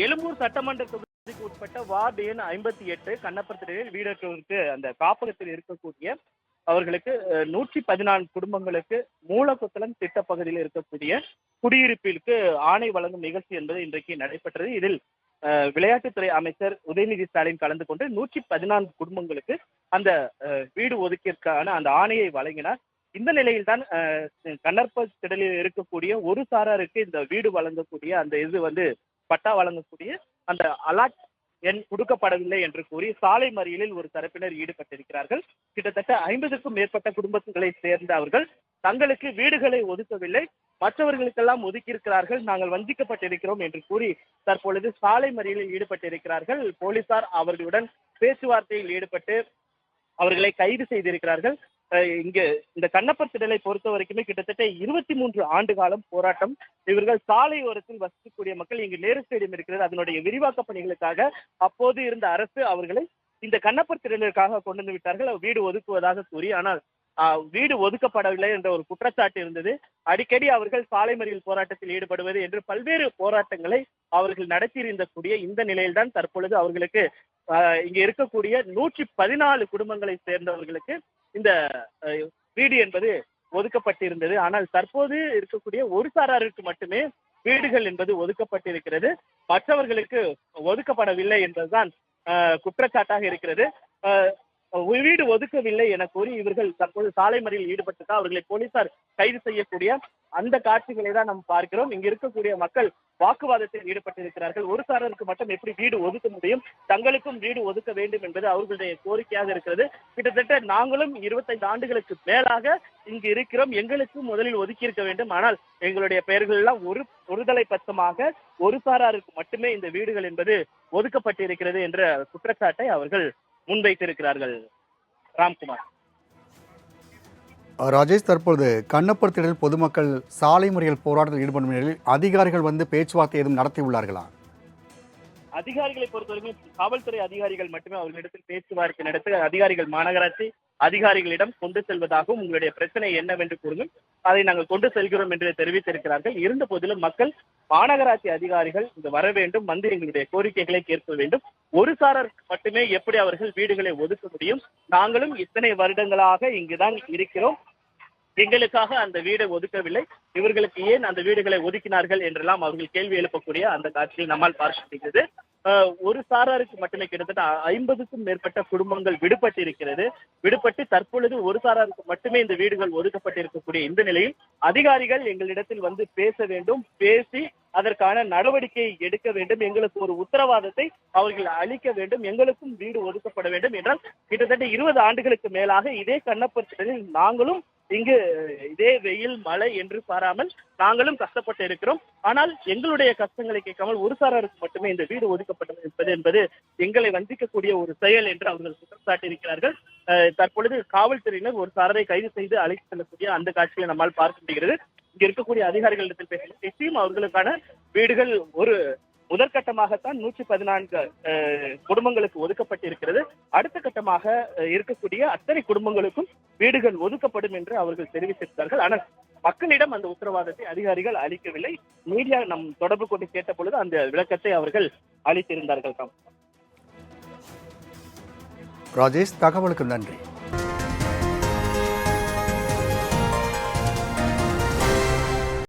எழும்பூர் சட்டமன்ற தொகுதிக்கு உட்பட்ட வார்டு எண் ஐம்பத்தி எட்டு கண்ணப்பத்திரையில் வீடற்றோருக்கு அந்த காப்பகத்தில் இருக்கக்கூடிய அவர்களுக்கு நூற்றி பதினான்கு குடும்பங்களுக்கு மூலக்குத்தலம் திட்டப்பகுதியில் இருக்கக்கூடிய குடியிருப்பிற்கு ஆணை வழங்கும் நிகழ்ச்சி என்பது இன்றைக்கு நடைபெற்றது. இதில் விளையாட்டுத்துறை அமைச்சர் உதயநிதி ஸ்டாலின் கலந்து கொண்டு நூற்றி பதினான்கு குடும்பங்களுக்கு அந்த வீடு ஒதுக்கிற்கான அந்த ஆணையை வழங்கினார். இந்த நிலையில் தான் கண்ணற்ப திடலில் இருக்கக்கூடிய ஒரு சாராருக்கு இந்த வீடு வழங்கக்கூடிய அந்த இது வந்து பட்டா வழங்கக்கூடிய அந்த அலாட் எண் கொடுக்கப்படவில்லை என்று கூறி சாலை மறியலில் ஒரு தரப்பினர் ஈடுபட்டிருக்கிறார்கள். கிட்டத்தட்ட ஐம்பதுக்கும் மேற்பட்ட குடும்பங்களை சேர்ந்த அவர்கள் தங்களுக்கு வீடுகளை ஒதுக்கவில்லை. மற்றவர்களுக்கெல்லாம் ஒதுக்கியிருக்கிறார்கள். நாங்கள் வஞ்சிக்கப்பட்டிருக்கிறோம் என்று கூறி தற்பொழுது சாலை மறியலில் ஈடுபட்டிருக்கிறார்கள். போலீசார் அவர்களுடன் பேச்சுவார்த்தையில் ஈடுபட்டு அவர்களை கைது செய்திருக்கிறார்கள். இங்கு இந்த கண்ணப்பர் திடலை பொறுத்த வரைக்குமே கிட்டத்தட்ட இருபத்தி மூன்று ஆண்டு காலம் போராட்டம். இவர்கள் சாலை ஓரத்தில் வசிக்கக்கூடிய மக்கள் இங்கு நேரு ஸ்டேடியம் இருக்கிறது. அதனுடைய விரிவாக்க பணிகளுக்காக அப்போது இருந்த அரசு அவர்களை இந்த கண்ணப்பர் திடலுக்காக கொண்டு வந்து விட்டார்கள். வீடு ஒதுக்குவதாக கூறி ஆனால் வீடு ஒதுக்கப்படவில்லை என்ற ஒரு குற்றச்சாட்டு இருந்தது. அடிக்கடி அவர்கள் சாலை மறியல் போராட்டத்தில் ஈடுபடுவது என்று பல்வேறு போராட்டங்களை அவர்கள் நடத்தியிருந்த கூடிய இந்த நிலையில்தான் தற்பொழுது அவர்களுக்கு ஆஹ், இங்க இருக்கக்கூடிய நூற்றி பதினாலு குடும்பங்களை சேர்ந்தவர்களுக்கு இந்த வீடு என்பது ஒதுக்கப்பட்டிருந்தது. ஆனால் தற்போது இருக்கக்கூடிய ஒரு சாராருக்கு மட்டுமே வீடுகள் என்பது ஒதுக்கப்பட்டிருக்கிறது. மற்றவர்களுக்கு ஒதுக்கப்படவில்லை என்பதுதான் குற்றச்சாட்டாக இருக்கிறது. வீடு ஒதுக்கவில்லை என கூறி இவர்கள் தற்போது சாலை மறியல் ஈடுபட்டு அவர்களை போலீசார் கைது செய்யக்கூடிய அந்த காட்சிகளை தான் நாம் பார்க்கிறோம். இங்க இருக்கக்கூடிய மக்கள் வாக்குவாதத்தில் ஈடுபட்டிருக்கிறார்கள். ஒரு சாரருக்கு மட்டும் எப்படி வீடு ஒதுக்க முடியும்? தங்களுக்கும் வீடு ஒதுக்க வேண்டும் என்பது அவர்களுடைய கோரிக்கையாக இருக்கிறது. கிட்டத்தட்ட நாங்களும் இருபத்தைந்து ஆண்டுகளுக்கு மேலாக இங்கு இருக்கிறோம். எங்களுக்கும் முதலில் ஒதுக்கி இருக்க வேண்டும். ஆனால் எங்களுடைய பெயர்கள் எல்லாம் ஒரு ஒருதலை பட்சமாக ஒரு சாராருக்கு மட்டுமே இந்த வீடுகள் என்பது ஒதுக்கப்பட்டிருக்கிறது என்ற குற்றச்சாட்டை அவர்கள் முன்வைத்திருக்கிறார்கள். ராம்குமார். ராஜேஷ் தற்பொழுது கண்ணப்பர் திடலில் பொதுமக்கள் சாலை முறையில் போராட்டத்தில் ஈடுபடும் நிலையில் அதிகாரிகள் வந்து பேச்சுவார்த்தை எதுவும் நடத்தியுள்ளார்களா? அதிகாரிகளை பொறுத்தவரைக்கும் காவல்துறை அதிகாரிகள் மட்டுமே அவர்களிடத்தில் பேச்சுவார்த்தை நடத்த அதிகாரிகள் மாநகராட்சி அதிகாரிகளிடம் கொண்டு செல்வதாகவும் உங்களுடைய பிரச்சனை என்னவென்று கூறுங்கள். அதை நாங்கள் கொண்டு செல்கிறோம் என்று தெரிவித்திருக்கிறார்கள். இருந்த போதிலும் மக்கள் மாநகராட்சி அதிகாரிகள் இங்கு வர வேண்டும் வந்து எங்களுடைய கோரிக்கைகளை கேட்க வேண்டும். ஒரு சாரர் மட்டுமே எப்படி அவர்கள் வீடுகளை ஒதுக்க முடியும்? நாங்களும் இத்தனை வருடங்களாக இங்குதான் இருக்கிறோம். எங்களுக்காக அந்த வீடை ஒதுக்கவில்லை. இவர்களுக்கு ஏன் அந்த வீடுகளை ஒதுக்கினார்கள் என்றெல்லாம் அவர்கள் கேள்வி எழுப்பக்கூடிய அந்த காட்சியை நம்மால் பார்க்க முடிகிறது. ஒரு சாராருக்கு மட்டுமே கிட்டத்தட்ட ஐம்பதுக்கும் மேற்பட்ட குடும்பங்கள் விடுபட்டு இருக்கிறது விடுபட்டு தற்பொழுது ஒரு சாராருக்கு மட்டுமே இந்த வீடுகள் ஒதுக்கப்பட்டிருக்கக்கூடிய இந்த நிலையில் அதிகாரிகள் எங்களிடத்தில் வந்து பேச வேண்டும். பேசி அதற்கான நடவடிக்கை எடுக்க வேண்டும். எங்களுக்கு ஒரு உத்தரவாதத்தை அவர்கள் அளிக்க வேண்டும். எங்களுக்கும் வீடு ஒதுக்கப்பட வேண்டும் என்றால் கிட்டத்தட்ட இருபது ஆண்டுகளுக்கு மேலாக இதே கண்ணப்பத்தில் நாங்களும் இங்கு இதே வெயில் மழை என்று பாராமல் நாங்களும் கஷ்டப்பட்டு இருக்கிறோம். ஆனால் எங்களுடைய கஷ்டங்களை கேட்காமல் ஒரு சாராருக்கு மட்டுமே இந்த வீடு ஒதுக்கப்பட்டது என்பது எங்களை வஞ்சிக்கக்கூடிய ஒரு செயல் என்று அவர்கள் குற்றம் சாட்டியிருக்கிறார்கள். அஹ், தற்பொழுது காவல்துறையினர் ஒரு சாரரை கைது செய்து அழைத்து செல்லக்கூடிய அந்த காட்சியை நம்மால் பார்க்க முடிகிறது. இங்க இருக்கக்கூடிய அதிகாரிகளிடத்தில் பேசும் நிச்சயம் அவர்களுக்கான வீடுகள் ஒரு முதற்கட்டமாகத்தான் நூற்றி பதினான்கு குடும்பங்களுக்கு ஒதுக்கப்பட்டிருக்கிறது. அடுத்த கட்டமாக இருக்கக்கூடிய அத்தனை குடும்பங்களுக்கும் வீடுகள் ஒதுக்கப்படும் என்று அவர்கள் தெரிவித்திருந்தார்கள். ஆனால் மக்களிடம் அந்த உத்தரவாதத்தை அதிகாரிகள் அளிக்கவில்லை. மீடியா நம் தொடர்பு கொண்டு கேட்ட பொழுது அந்த விளக்கத்தை அவர்கள் அளித்திருந்தார்கள் தான் ராஜேஷ் தகவலுக்கு நன்றி.